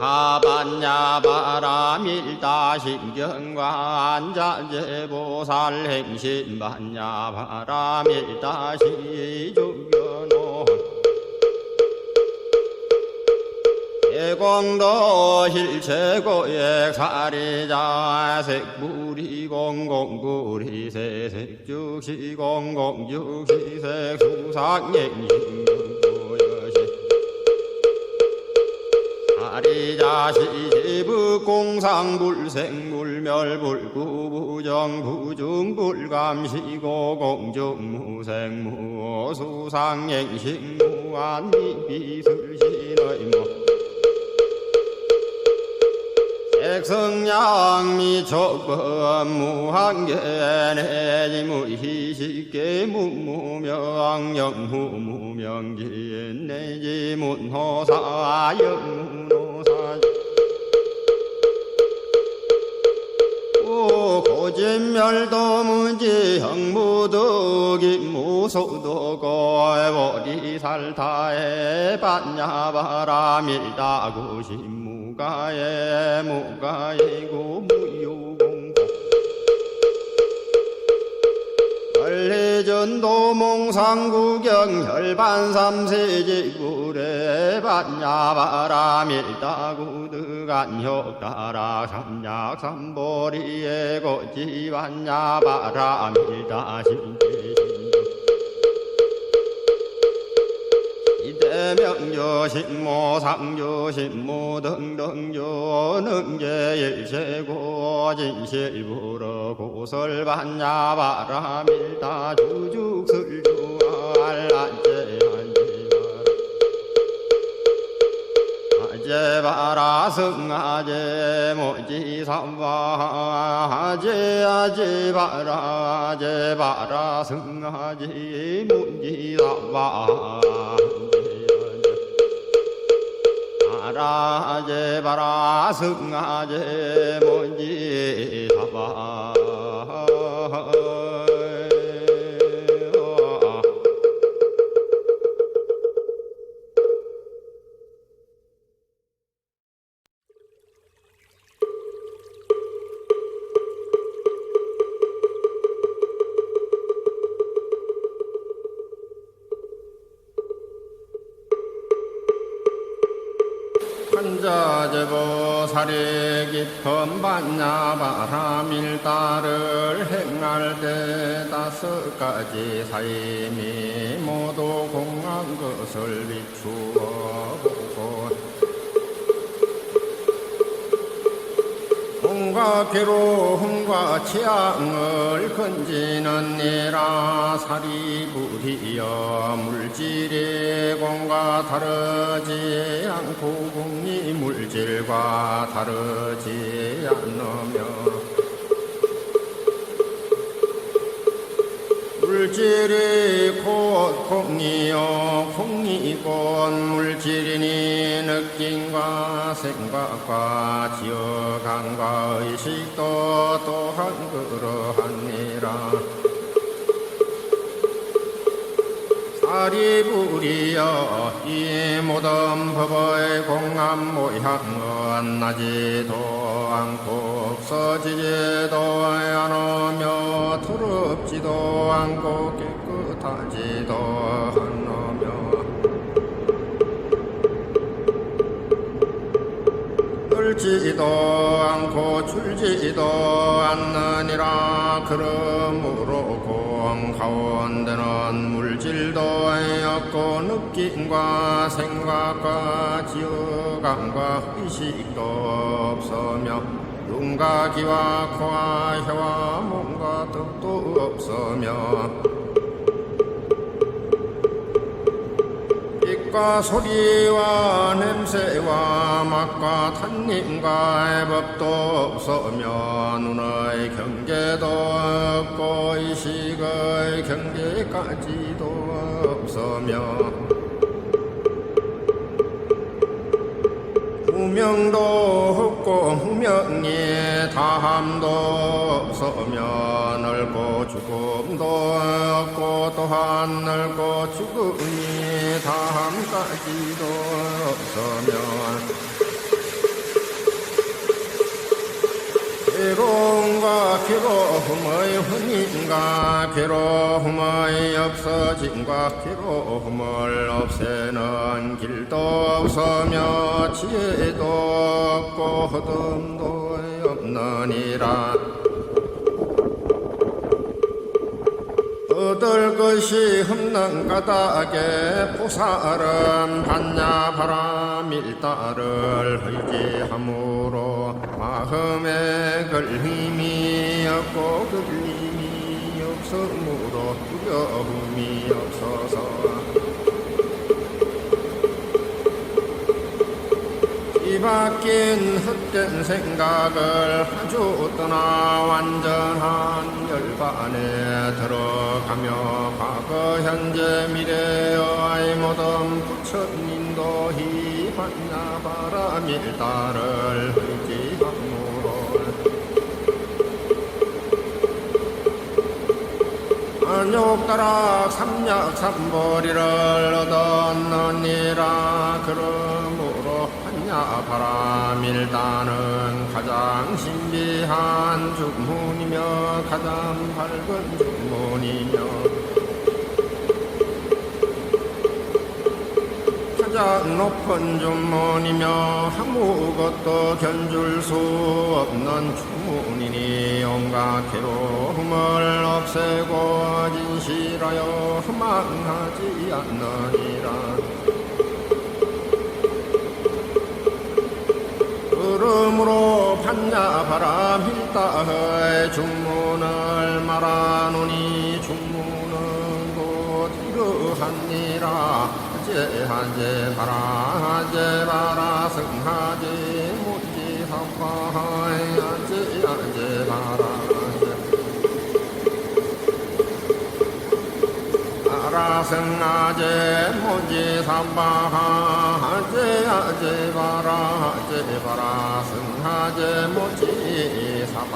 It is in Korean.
야반야 바라밀다 신경과 안자제보살 행신 반야 바라밀다 시중견호 대공도 실체고액 사리자 색불이 공공불이 세색죽시 공공죽시 색수상행신 사리자 시지부 공상 불생 불멸 불구 부정 부중 불감 시고 공중 무생 무 수상행신무안미비술신의무 색성양 미촉법 무한계 내지 무희식계 무무명 영무무명진 내지 문호사 영 고진멸도 문지 형무덕이 무소도고 보리살타에 반야바라 밀다구 신무가에 무가이고 무유 공고 원리전 도 몽상구경 혈반삼세지구래 반야바라 밀다구드간효다라 삼약삼보리에 고지반야바라 밀다신계 이대명조 신모상조 신모 등등조 능제일체고 진실부러 고설반야 바라 밀다. 주죽슬주 알란제 아제바라 승아제 모지 삼바. 아제 아제바라 아제바라 승아제 모지 삼바 아라제 바라 승아제 뭔지 사바 환자제보 사례 깊은 반야바라밀다를 행할 때 다섯 가지 사임이 모두 공한 것을 비추어 온갖 괴로움과 취향을 건지는 니라 사리부리여 물질의 공과 다르지 않고 공이 물질과 다르지 않으며 물질이 곧 공이요. 공이 곧 물질이니 느낌과 생각과 지어감과 의식도 또한 그러하니라 사리부리여 이 모든 법의 공한 모양은 나지도 않고 없어지지도 않으며 더럽지도 않고 깨끗하지도 떨지도 않고 줄지도 않느니라. 그러므로 공 가운데는 물질도 없고 느낌과 생각과 지어감과 의식도 없으며 눈과 귀와 코와 혀와 몸과 덕도 없으며 빛과 소리와 냄새와 맛과 탄님과 법도 없으며 눈의 경계도 없고 의식의 경계까지도 없으며 무명도 없고 무명이 다함도 없으며 넓고 죽음도 없고 또한 넓고 죽음이 담까지도 서면 괴로움과 괴로움의 혼인과 괴로움의 없어짐과 괴로움을 없애는 길도 없으며 지혜도 없고 허듬도 없느니라. 얻을 것이 까닭에 보살은 반야 바람 일다를 의지함으로 마음에 걸림이 없고 걸림이 없으므로 두려움이 없어서 뒤바뀐 헛된 생각을 아주 떠나 완전한 열반에 들어가며 과거 현재 미래의 모든 부처님도 희반야 바람일다를 의지함으로 안욕다락 삼약 삼보리를 얻었느니라. 그러므로 한야 바람일다는 가장 신비한 주문이며 가장 밝은 주문이며 가장 높은 주문이며 아무것도 견줄 수 없는 주문이니 온갖 괴로움을 없애고 진실하여 허망하지 않느니라. 그러므로 반야 바람 hil다의 주문을 말하노니 주문은 곧 이러하니라 하제 하제 바라 하제 바라 승하제 못지 사파하이. 하제 하제 바라 하제. 아라승아제 모지 삼바하. 하제 하제 바라 하제 바라 승하제 모지 사바